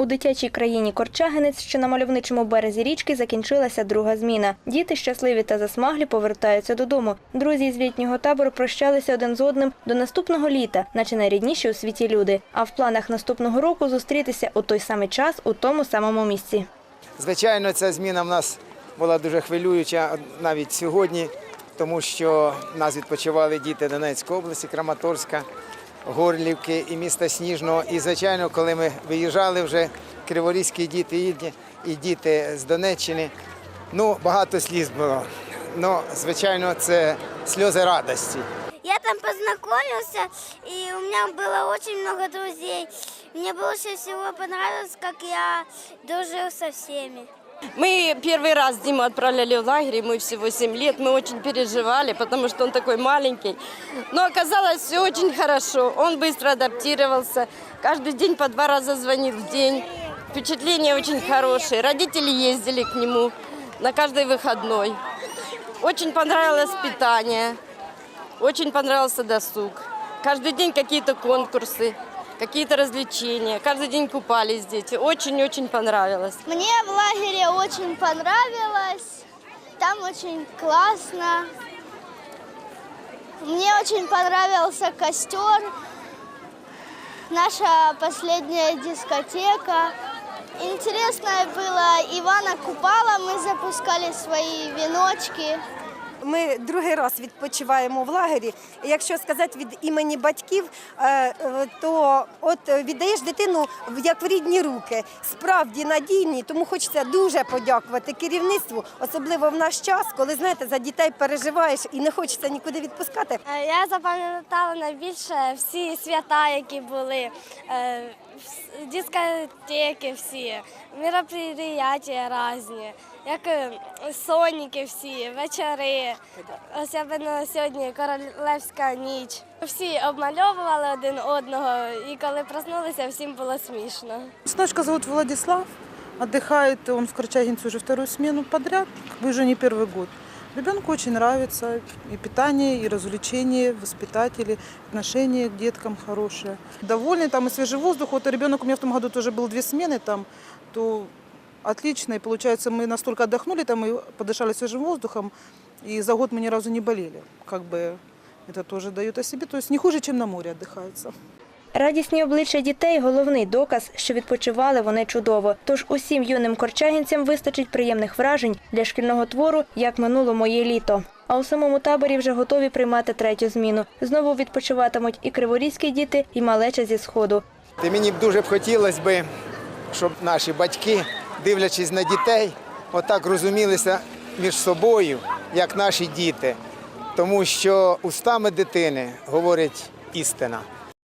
У дитячій країні Корчагинець, що на мальовничому березі річки, закінчилася друга зміна. Діти щасливі та засмаглі повертаються додому. Друзі з літнього табору прощалися один з одним до наступного літа, наче найрідніші у світі люди. А в планах наступного року зустрітися у той самий час у тому самому місці. Звичайно, ця зміна в нас була дуже хвилююча навіть сьогодні, тому що нас відпочивали діти Донецької області, Краматорська, Горлівки і міста Сніжного. І, звичайно, коли ми виїжджали вже криворізькі діти і діти з Донеччини, ну, багато сліз було. Ну, звичайно, це сльози радості. Я там познакомился, и у меня было очень много друзей. Мне больше всего понравилось, как я дружил со всеми. Мы первый раз Диму отправляли в лагерь, ему всего 7 лет. Мы очень переживали, потому что он такой маленький. Но оказалось все очень хорошо. Он быстро адаптировался. Каждый день по два раза звонит в день. Впечатления очень хорошие. Родители ездили к нему на каждый выходной. Очень понравилось питание. Очень понравился досуг. Каждый день какие-то конкурсы, Какие-то развлечения. Каждый день купались дети. Очень-очень понравилось. Мне в лагере очень понравилось. Там очень классно. Мне очень понравился костер. Наша последняя дискотека. Интересно было Ивана Купала. Мы запускали свои веночки. Ми другий раз відпочиваємо в лагері. Якщо сказати від імені батьків, е, е, то от віддаєш дитину як в рідні руки, справді надійні. Тому хочеться дуже подякувати керівництву, особливо в наш час, коли знаєте, за дітей переживаєш і не хочеться нікуди відпускати. Е, Я запам'ятала найбільше всі свята, які були, дискотеки всі, мероприятия різні, як е, соніки всі, вечори. Особливо сьогодні королевська ніч. Всі обмальовували один одного, і коли проснулися, всім було смішно. Сыночка зовут Владислав, отдыхает он в Корчагинце уже вторую смену подряд, как бы уже не первый год. Ребенку очень нравится и питание, и развлечения, воспитатели, отношение к деткам хорошее. Довольный там и свежий воздух. Вот ребенок у меня в том году тоже был две смены там, то отлично. И получается, мы настолько отдохнули там и подышали свежим воздухом, и за год мы ни разу не болели. Как бы это тоже дает о себе. То есть не хуже, чем на море отдыхается. Радісні обличчя дітей головний доказ, що відпочивали вони чудово. Тож усім юним корчагінцям вистачить приємних вражень для шкільного твору, як минуло моє літо. А у самому таборі вже готові приймати третю зміну. Знову відпочиватимуть і криворізькі діти, і малеча зі сходу. Ти мені б дуже б хотілося би, щоб наші батьки, дивлячись на дітей, отак розумілися між собою, як наші діти. Тому що устами дитини говорить істина.